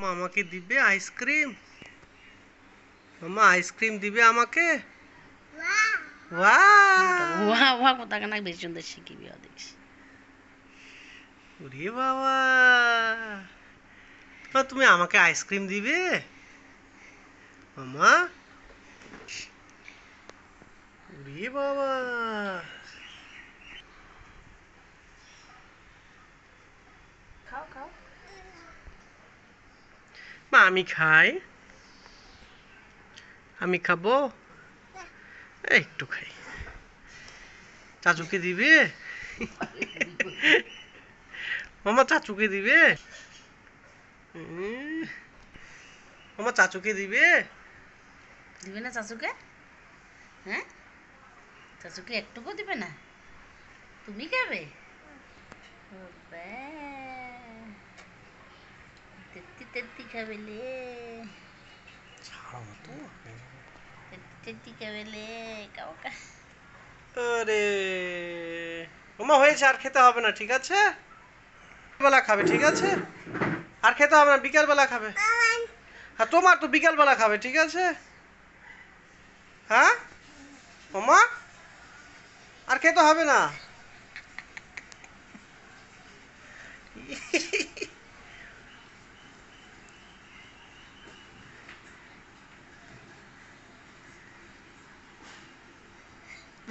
মা আমাকে দিবে আইসক্রিম। মামা আইসক্রিম দিবে আমাকে? উহা কথা কানা বেশি সুন্দর শিখিবি দেখিস ওরে বাবা। মা, তুমি আমাকে আইসক্রিম দিবে? মামা? ওরে বাবা। খাও খাও। আমি খাই। আমি খাব? একটু খাই। চাচুকে দিবে? মামা চাচুকে দিবে? মামা চাচুকে দিবে? দিবে না চাচুকে? হ্যাঁ? চাচুকে একটুকু দিবে না? তুমি খাবে? ও বা। তেত্তি তেত্তি খাবে লে ছাড়ো তো তেত্তি তেত্তি খাবে লে কাও কা আরে মামা হয়েছে আর খেতে হবে না ঠিক আছে? বেলা খাবে ঠিক আছে? আর খেতে হবে না বিকাল বেলা খাবে হ্যাঁ তোমার তো বিকাল বেলা খাবে ঠিক আছে? হ্যাঁ? ওমা? আর খেতে হবে না?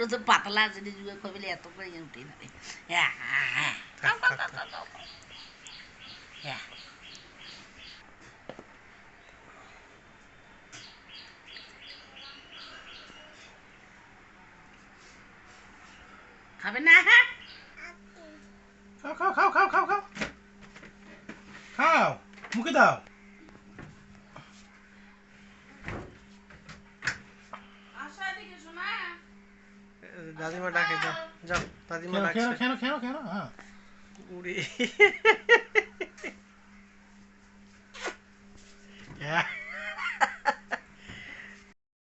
তো পাতলা যদি যুগে খাবিলে এত করে উঠে না রে হ্যাঁ হ্যাঁ হ্যাঁ খাও, খাও, খাও, খাও, খাও, খাও। হ্যাঁ খাবে না হ্যাঁ খাও খাও খাও খাও খাও খাও খাও মুখে দাও दादी माँ डाके जाओ जाओ दादी माँ डाके खेलो खेलो खेलो खेलो हाँ। उड़ी।